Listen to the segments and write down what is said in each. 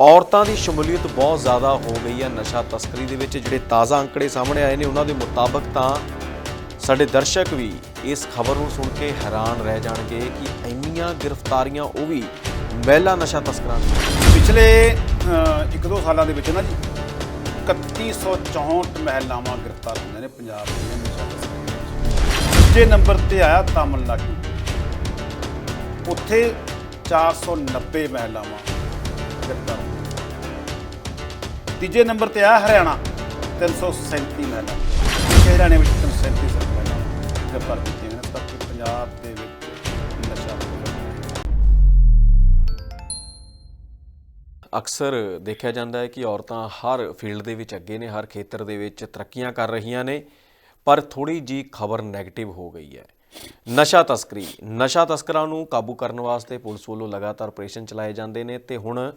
ਔਰਤਾਂ ਦੀ ਸ਼ਮੂਲੀਅਤ ਬਹੁਤ ਜ਼ਿਆਦਾ ਹੋ ਗਈ ਹੈ ਨਸ਼ਾ ਤਸਕਰੀ ਦੇ ਵਿੱਚ। ਜਿਹੜੇ ਤਾਜ਼ਾ ਅੰਕੜੇ ਸਾਹਮਣੇ ਆਏ ਨੇ ਉਹਨਾਂ ਦੇ ਮੁਤਾਬਕ ਤਾਂ ਸਾਡੇ ਦਰਸ਼ਕ ਵੀ ਇਸ ਖਬਰ ਨੂੰ ਸੁਣ ਕੇ ਹੈਰਾਨ ਰਹਿ ਜਾਣਗੇ ਕਿ ਇੰਨੀਆਂ ਗ੍ਰਿਫਤਾਰੀਆਂ ਉਹ ਵੀ ਮਹਿਲਾ ਨਸ਼ਾ ਤਸਕਰਾਂ ਦੀਆਂ ਪਿਛਲੇ ਅ, ਇੱਕ ਦੋ ਸਾਲਾਂ ਦੇ ਵਿੱਚ ਨਾ ਜੀ 3164 ਮਹਿਲਾਵਾਂ ਗ੍ਰਿਫਤਾਰ ਹੋਈਆਂ ਨੇ ਪੰਜਾਬ ਦੀਆਂ ਨਸ਼ਾ ਤਸਕਰੀ ਦੂਜੇ ਨੰਬਰ ਤੇ ਆਇਆ ਤਾਮਿਲਨਾਡੂ। ਉੱਥੇ 490 ਮਹਿਲਾਵਾਂ ਗ੍ਰਿਫਤਾਰ। ਤੀਜੇ ਨੰਬਰ ਤੇ ਆਇਆ ਹਰਿਆਣਾ 337 ਮਹਿਲਾ ਹਰਿਆਣੇ ਵਿੱਚ 337 ਸਰ ਗ੍ਰਿਫਤਾਰ ਕੀਤੀਆਂ ਨੇ। ਤਾਂ ਕਿ ਪੰਜਾਬ ਦੇ ਵਿੱਚ ਨਸ਼ਾ ਅਕਸਰ ਦੇਖਿਆ ਜਾਂਦਾ ਹੈ ਕਿ ਔਰਤਾਂ ਹਰ ਫੀਲਡ ਦੇ ਵਿੱਚ ਅੱਗੇ ਨੇ, ਹਰ ਖੇਤਰ ਦੇ ਵਿੱਚ ਤਰੱਕੀਆਂ ਕਰ ਰਹੀਆਂ ਨੇ, ਪਰ ਥੋੜੀ ਜੀ ਖਬਰ 네ਗੇਟਿਵ ਹੋ ਗਈ ਹੈ। ਨਸ਼ਾ ਤਸਕਰੀ, ਨਸ਼ਾ ਤਸਕਰਾਂ ਨੂੰ ਕਾਬੂ ਕਰਨ ਵਾਸਤੇ ਪੁਲਿਸ ਵੱਲੋਂ ਲਗਾਤਾਰ ਆਪਰੇਸ਼ਨ ਚਲਾਏ ਜਾਂਦੇ ਨੇ ਤੇ ਹੁਣ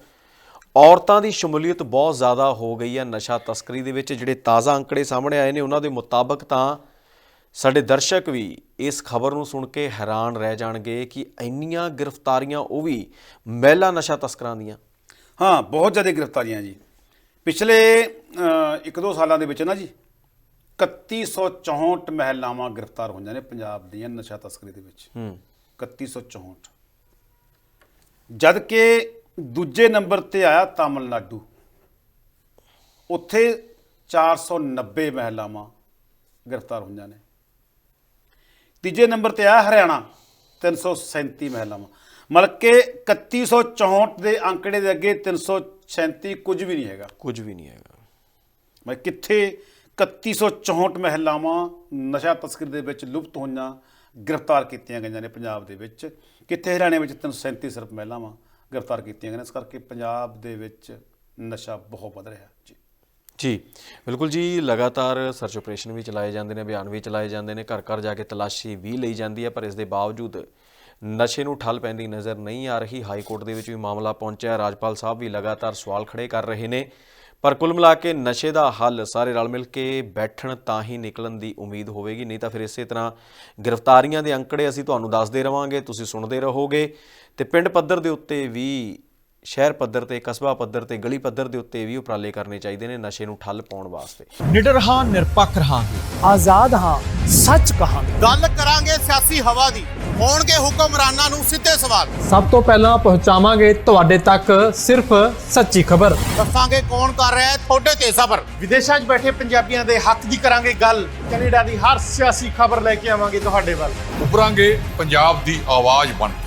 ਔਰਤਾਂ ਦੀ ਸ਼ਮੂਲੀਅਤ ਬਹੁਤ ਜ਼ਿਆਦਾ ਹੋ ਗਈ ਹੈ ਨਸ਼ਾ ਤਸਕਰੀ ਦੇ ਵਿੱਚ। ਜਿਹੜੇ ਤਾਜ਼ਾ ਅੰਕੜੇ ਸਾਹਮਣੇ ਆਏ ਨੇ ਉਹਨਾਂ ਦੇ ਮੁਤਾਬਕ ਤਾਂ ਸਾਡੇ ਦਰਸ਼ਕ ਵੀ ਇਸ ਖਬਰ ਨੂੰ ਸੁਣ ਕੇ ਹੈਰਾਨ ਰਹਿ ਜਾਣਗੇ ਕਿ ਇੰਨੀਆਂ ਗ੍ਰਿਫਤਾਰੀਆਂ ਉਹ ਵੀ ਮਹਿਲਾ ਨਸ਼ਾ ਤਸਕਰਾਂ ਦੀਆਂ। ਹਾਂ ਬਹੁਤ ਜ਼ਿਆਦਾ ਗ੍ਰਿਫਤਾਰੀਆਂ ਜੀ। ਪਿਛਲੇ ਅ, ਇੱਕ ਦੋ ਸਾਲਾਂ ਦੇ ਵਿੱਚ ਨਾ ਜੀ 3164 ਮਹਿਲਾਵਾਂ ਗ੍ਰਿਫਤਾਰ ਹੋਈਆਂ ਨੇ ਪੰਜਾਬ ਦੀਆਂ ਨਸ਼ਾ ਤਸਕਰੀ ਦੇ ਵਿੱਚ। ਹੂੰ। 3164 ਜਦ ਕਿ ਦੂਜੇ ਨੰਬਰ ਤੇ ਆਇਆ ਤਾਮਿਲਨਾਡੂ। ਉੱਥੇ 490 ਮਹਿਲਾਵਾਂ ਗ੍ਰਿਫਤਾਰ ਹੋਈਆਂ ਨੇ। ਤੀਜੇ ਨੰਬਰ ਤੇ ਆਇਆ ਹਰਿਆਣਾ 337 ਮਹਿਲਾਵਾਂ। ਮਤਲਬ ਕਿ 3164 ਦੇ ਅੰਕੜੇ ਦੇ ਅੱਗੇ 337 ਕੁਝ ਵੀ ਨਹੀਂ ਹੈਗਾ। ਕੁਝ ਵੀ ਨਹੀਂ ਹੈਗਾ। ਮੈਂ ਕਿੱਥੇ 3164 ਮਹਿਲਾਵਾਂ ਨਸ਼ਾ ਤਸਕਰੀ ਦੇ ਵਿੱਚ ਲੁਪਤ ਹੋਈਆਂ ਗ੍ਰਿਫਤਾਰ ਕੀਤੀਆਂ ਗਈਆਂ ਨੇ ਪੰਜਾਬ ਦੇ ਵਿੱਚ। ਕਿੱਥੇ ਹਰਿਆਣੇ ਵਿੱਚ 337 ਸਿਰਫ ਮਹਿਲਾਵਾਂ। ਗ੍ਰਿਫਤਾਰ ਕੀਤੀਆਂ ਗਈਆਂ ਇਸ ਕਰਕੇ ਪੰਜਾਬ ਦੇ ਵਿੱਚ ਨਸ਼ਾ ਬਹੁਤ ਵੱਧ ਰਿਹਾ ਜੀ। ਜੀ, ਬਿਲਕੁਲ ਜੀ। ਲਗਾਤਾਰ ਸਰਚ ਆਪਰੇਸ਼ਨ ਵੀ ਚਲਾਏ ਜਾਂਦੇ ਨੇ, ਅਭਿਆਨ ਵੀ ਚਲਾਏ ਜਾਂਦੇ ਨੇ। ਘਰ ਘਰ ਜਾ ਕੇ ਤਲਾਸ਼ੀ ਵੀ ਲਈ ਜਾਂਦੀ ਹੈ, ਪਰ ਇਸ ਦੇ ਬਾਵਜੂਦ ਨਸ਼ੇ ਨੂੰ ਠੱਲ ਪੈਂਦੀ ਨਜ਼ਰ ਨਹੀਂ ਆ ਰਹੀ। ਹਾਈ ਕੋਰਟ ਦੇ ਵਿੱਚ ਵੀ ਮਾਮਲਾ ਪਹੁੰਚਿਆ। ਰਾਜਪਾਲ ਸਾਹਿਬ ਵੀ ਲਗਾਤਾਰ ਸਵਾਲ ਖੜੇ ਕਰ ਰਹੇ ਨੇ। ਪਰ ਕੁੱਲ ਮਿਲਾ ਕੇ ਨਸ਼ੇ ਦਾ ਹੱਲ ਸਾਰੇ ਰਲ ਮਿਲ ਕੇ ਬੈਠਣ ਤਾਂ ਹੀ ਨਿਕਲਣ ਦੀ ਉਮੀਦ ਹੋਵੇਗੀ, ਨਹੀਂ ਤਾਂ ਫਿਰ ਇਸੇ ਤਰ੍ਹਾਂ ਗ੍ਰਿਫਤਾਰੀਆਂ ਦੇ ਅੰਕੜੇ ਅਸੀਂ ਤੁਹਾਨੂੰ ਦੱਸਦੇ ਰਵਾਂਗੇ, ਤੁਸੀਂ ਸੁਣਦੇ ਰਹੋਗੇ ਤੇ ਪਿੰਡ ਪੱਧਰ ਦੇ ਉੱਤੇ ਵੀ ਸ਼ਹਿਰ ਪੱਧਰ ਤੇ ਕਸਬਾ ਪੱਧਰ ਤੇ ਗਲੀ ਪੱਧਰ ਦੇ ਉੱਤੇ ਵੀ ਉਪਰਾਲੇ ਕਰਨੇ ਚਾਹੀਦੇ ਨੇ ਨਸ਼ੇ ਨੂੰ ਠੱਲ ਪਾਉਣ ਵਾਸਤੇ। ਨਿਡਰ ਹਾਂ ਨਿਰਪੱਖ ਰਹਾਂਗੇ। ਆਜ਼ਾਦ ਹਾਂ ਸੱਚ ਕਹਾਂਗੇ। ਗੱਲ ਕਰਾਂਗੇ ਸਿਆਸੀ ਹਵਾ ਦੀ। ਹੋਣਗੇ ਹੁਕਮਰਾਨਾਂ ਨੂੰ ਸਿੱਧੇ ਸਵਾਲ। ਸਭ ਤੋਂ ਪਹਿਲਾਂ ਪਹੁੰਚਾਵਾਂਗੇ ਤੁਹਾਡੇ ਤੱਕ ਸਿਰਫ ਸੱਚੀ ਖਬਰ। ਦੱਸਾਂਗੇ ਕੌਣ ਕਰ ਰਿਹਾ ਹੈ ਤੁਹਾਡੇ ਤੇ ਸਬਰ। ਵਿਦੇਸ਼ਾਂ 'ਚ ਬੈਠੇ ਪੰਜਾਬੀਆਂ ਦੇ ਹੱਕ ਦੀ ਕਰਾਂਗੇ ਗੱਲ। ਕੈਨੇਡਾ ਦੀ ਹਰ ਸਿਆਸੀ ਖਬਰ ਲੈ ਕੇ ਆਵਾਂਗੇ ਤੁਹਾਡੇ ਵੱਲ। ਉਭਰਾਂਗੇ ਪੰਜਾਬ ਦੀ ਆਵਾਜ਼ ਬਣ ਕੇ।